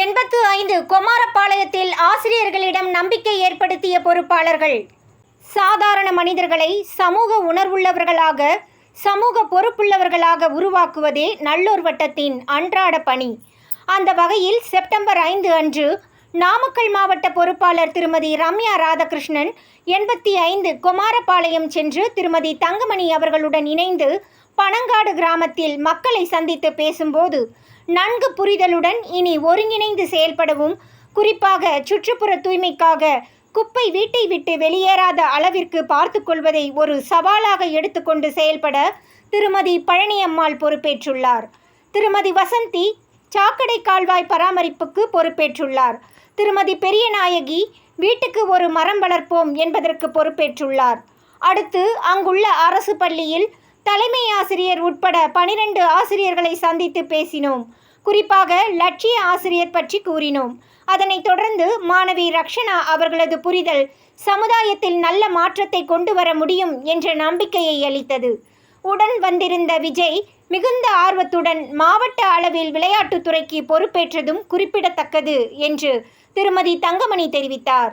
எண்பத்து ஐந்து கொமாரப்பாளையத்தில் ஆசிரியர்களிடம் நம்பிக்கை ஏற்படுத்திய பொறுப்பாளர்கள். சாதாரண மனிதர்களை சமூக உணர்வுள்ளவர்களாக சமூக பொறுப்புள்ளவர்களாக உருவாக்குவதே நல்லோர் வட்டத்தின் அன்றாட பணி. அந்த வகையில் செப்டம்பர் ஐந்து அன்று நாமக்கல் மாவட்ட பொறுப்பாளர் திருமதி ரம்யா ராதாகிருஷ்ணன் எண்பத்தி ஐந்து குமாரபாளையம் சென்று திருமதி தங்கமணி அவர்களுடன் இணைந்து பனங்காடு கிராமத்தில் மக்களை சந்தித்து பேசும்போது நன்கு புரிதலுடன் இனி ஒருங்கிணைந்து செயல்படவும் குறிப்பாக சுற்றுப்புற தூய்மைக்காக குப்பை வீட்டை விட்டு வெளியேறாத அளவிற்கு பார்த்து கொள்வதை ஒரு சவாலாக எடுத்துக்கொண்டு செயல்பட திருமதி பழனியம்மாள் பொறுப்பேற்றுள்ளார். திருமதி வசந்தி சாக்கடை கால்வாய் பராமரிப்புக்கு பொறுப்பேற்றுள்ளார். திருமதி பெரியநாயகி வீட்டுக்கு ஒரு மரம் வளர்ப்போம் என்பதற்கு பொறுப்பேற்றுள்ளார். அடுத்து அங்குள்ள அரசு பள்ளியில் தலைமை ஆசிரியர் உட்பட பனிரெண்டு ஆசிரியர்களை சந்தித்து பேசினோம். குறிப்பாக லட்சிய ஆசிரியர் பற்றி கூறினோம். அதனைத் தொடர்ந்து மாணவி ரக்ஷனா அவர்களது புரிதல் சமுதாயத்தில் நல்ல மாற்றத்தை கொண்டு வர முடியும் என்ற நம்பிக்கையை அளித்தது. உடன் வந்திருந்த விஜய் மிகுந்த ஆர்வத்துடன் மாவட்ட அளவில் விளையாட்டுத்துறைக்கு பொறுப்பேற்றதும் குறிப்பிடத்தக்கது என்று திருமதி தங்கமணி தெரிவித்தார்.